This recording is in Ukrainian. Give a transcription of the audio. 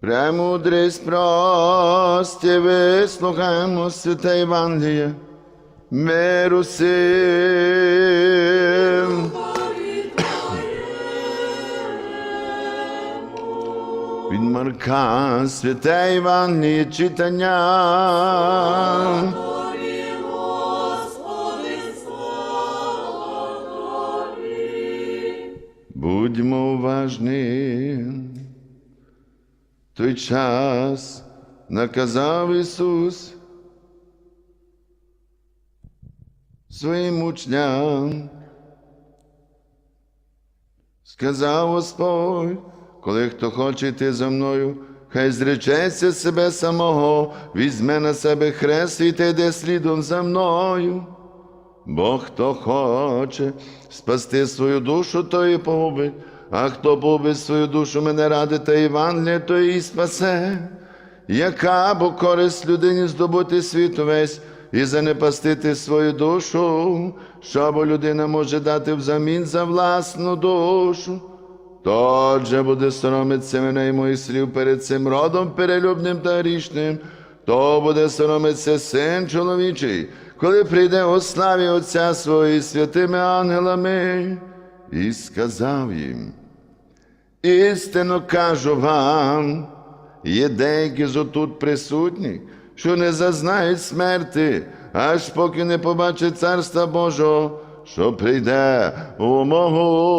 Премудрість прості, вислухаємо святе Євангеліє, миру сим. Від Марка святе Євангеліє читання. Будьмо уважні. Той час наказав Ісус своїм учням. Сказав Господь, коли хто хоче йти за мною, хай зречеться себе самого, візьме на себе хрест і та йде слідом за мною. Бо хто хоче спасти свою душу, то і погубить, а хто погубить свою душу мене ради та Євангелія, то і спасе. Яка бо користь людині здобути світ увесь і занепастити свою душу, що бо людина може дати взамін за власну душу? Тот же буде соромитися мене і моїх слів перед цим родом перелюбним та грішним, то буде соромитися син чоловічий, коли прийде у славі Отця свого і святими ангелами, і сказав їм. Істинно кажу вам, є деякі з отут присутні, що не зазнають смерти, аж поки не побачать Царства Божого, що прийде у могутності.